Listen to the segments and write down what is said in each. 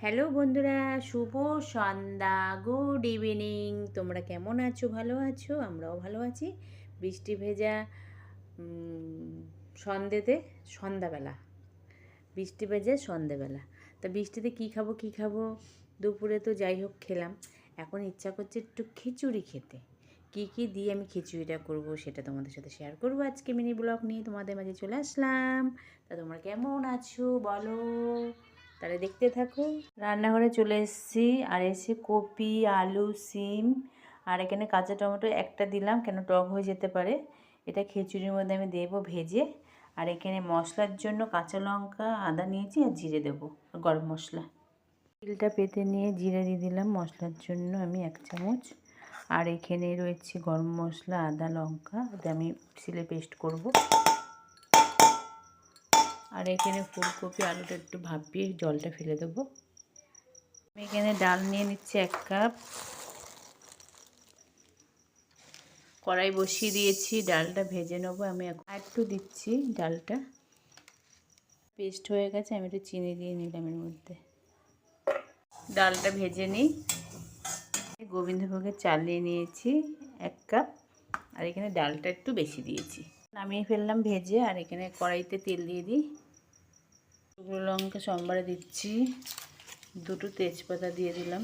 Hello বন্ধুরা, শুভ সন্ধ্যা, good evening. তোমরা কেমন আছো? ভালো আছো? আমরাও ভালো আছি। বৃষ্টি ভেজা সন্ধ্যেতে সন্ধ্যাবেলা। বৃষ্টি ভেজা, সন্ধ্যেবেলা। তা বৃষ্টিতে কী খাব কী খাব? দুপুরে তো যাই হোক, খেলাম। এখন ইচ্ছা করছে একটু খিচুড়ি খেতে। কী কী দিয়ে আমি খিচুড়িটা করব সেটা তোমাদের সাথে শেয়ার করব আজকে মিনি ব্লগ নিয়ে। তোমাদের মাঝে চলে আসলাম। তা তোমরা কেমন আছো? বলো। তাহলে দেখতে থাকো রান্নাঘরে চলে এসেছি। আর এসে কপি, আলু, সিম আর এখানে কাঁচা টমেটো একটা দিলাম, কেন টক হয়ে যেতে পারে। এটা খিচুড়ির মধ্যে আমি দেবো ভেজে। আর এখানে মশলার জন্য কাঁচা লঙ্কা, আদা নিয়েছি আর জিরে দেবো গরম মশলা। তিলটা পেতে নিয়ে জিরে দিয়ে দিলাম মশলার জন্য আমি এক চামচ। আর এখানে রয়েছে গরম মশলা, আদা, লঙ্কা আমি সিলে পেস্ট করব। আর এখানে ফুলকপি, আলুটা একটু ভাপিয়ে জলটা ফেলে দেবো। আমি এখানে ডাল নিয়ে নিচ্ছি এক কাপ। কড়াই বসিয়ে দিয়েছি, ডালটা ভেজে নেব আমি একটু দিচ্ছি ডালটা। পেস্ট হয়ে গেছে, আমি একটু চিনি দিয়ে নিলাম এর মধ্যে। ডালটা ভেজে নিই। গোবিন্দভোগের চাল নিয়ে নিয়েছি এক কাপ। আর এখানে ডালটা একটু বেশি দিয়েছি। নামিয়ে ফেললাম, ভেজে, আর এখানে কড়াইতে তেল দিয়ে দিই। শুকনো লঙ্কা, সোমবারে দিচ্ছি। দুটো তেজপাতা দিয়ে দিলাম।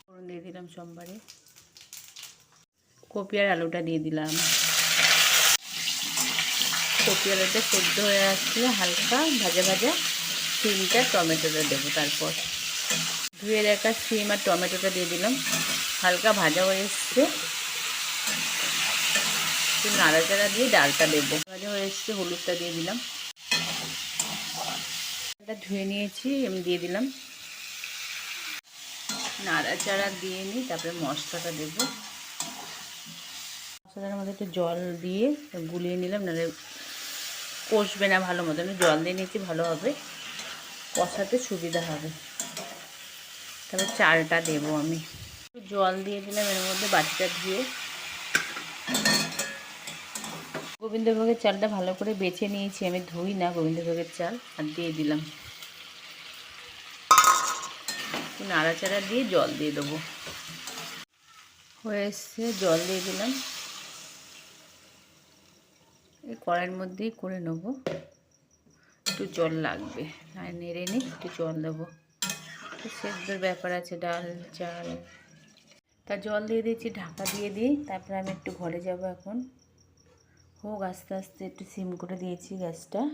ফোড়ন দিয়ে দিলাম সোমবারে। কপি আর আলুটা দিয়ে দিলাম। কপি আলুটা সেদ্ধ হয়ে আসলে হালকা ভাজা ভাজা। সিমটা টমেটোটা দেবো তারপর। ধুয়ে রাখা সিম আর টমেটোটা দিয়ে দিলাম। হালকা ভাজা হয়ে এসছে। একটু নাড়াচাড়া দিয়ে ডালটা দেবো। ভাজা হয়ে এসছে হলুদটা দিয়ে দিলাম। এটা ধুয়ে নিয়েছি আমি দিয়ে দিলাম। নাড়াচাড়া দিয়ে নিই তারপরে মশলাটা দেবো। মশলাটার মধ্যে একটু জল দিয়ে গুলিয়ে নিলাম, নাহলে কষবে না ভালো মতন জল দিয়ে নিয়েছি, ভালো হবে। কষাতে সুবিধা হবে। তারপর চালটা দেবো আমি। জল দিয়ে দিলাম, এর মধ্যে বাটিটা ধুয়ে। গোবিন্দভোগের চালটা ভালো করে বেছে নিয়েছি। আমি ধুই না গোবিন্দভোগের চাল, আর দিয়ে দিলাম। নাড়াচাড়া দিয়ে জল দিয়ে দেবো। হয়ে এসছে, জল দিয়ে দিলাম। এই কড়াইয়ের মধ্যেই করে নেব। একটু জল লাগবে, আর নেড়ে নিই একটু জল দেবো। সেদ্ধর ব্যাপার আছে, ডাল, চাল। তা জল দিয়ে দিয়েছি, ঢাকা দিয়ে দিই। তারপরে আমি একটু ঘরে যাব এখন। হোক আস্তে আস্তে একটু সিম করে দিয়েছি গ্যাসটা।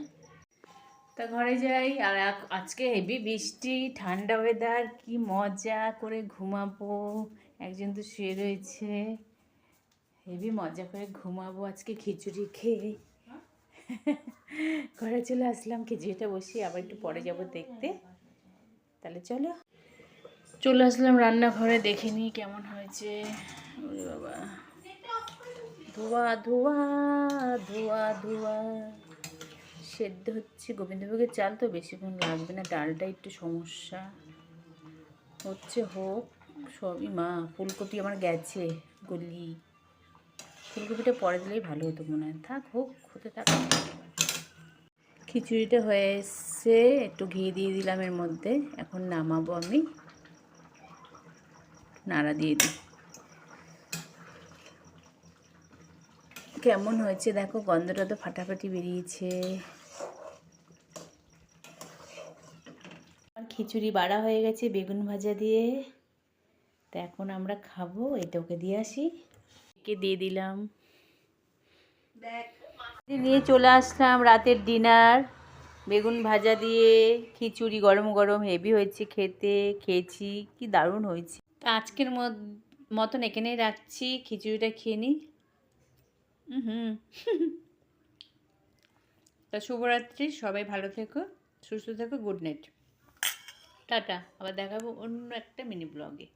তা ঘরে যাই, আর আজকে হেভি বৃষ্টি, ঠান্ডা ওয়েদার কি মজা করে ঘুমাবো। একজন তো শুয়ে রয়েছে। হেভি মজা করে ঘুমাবো আজকে খিচুড়ি খেয়ে। ঘরে চলে আসলাম, খিচুড়িটা বসি আবার একটু পরে যাব দেখতে। তাহলে চলো। চলে আসলাম রান্নাঘরে, দেখে কেমন হয়েছে। বাবা। ধোয়া ধোয়া ধোয়া ধোয়া। সেদ্ধ হচ্ছে গোবিন্দভোগের চাল তো বেশিক্ষণ লাগবে না, ডালটা একটু সমস্যা। হচ্ছে হোক, সবই মা, ফুলকপি আমার গেছে গলি। ফুলকপিটা পরে দিলেই ভালো হতো মনে হয়। থাক হোক, হতে থাক। খিচুড়িটা হয়ে এসছে, একটু ঘি দিয়ে দিলাম এর মধ্যে। এখন নামাবো আমি। নাড়া দিয়ে দিই। কেমন হয়েছে? দেখো গন্ধটা তো ফাটাফাটি বেরিয়েছে। আমার খিচুড়ি বাড়া হয়ে গেছে বেগুন ভাজা দিয়ে। তো এখন আমরা খাব এটা ওকে দিয়ে আসি। একে দিয়ে দিলাম। নিয়ে চলে আসলাম রাতের ডিনার। বেগুন ভাজা দিয়ে খিচুড়ি গরম গরম হেভি হয়েছে খেতে খেয়েছি কি দারুণ হয়েছে। তা আজকের মত- মতন এখানেই রাখছি খিচুড়িটা খেয়ে নিই। হুম। তা শুভরাত্রি, সবাই ভালো থেকো, সুস্থ থেকো, গুড নাইট। টাটা, আবার দেখাবো অন্য একটা মিনি ব্লগে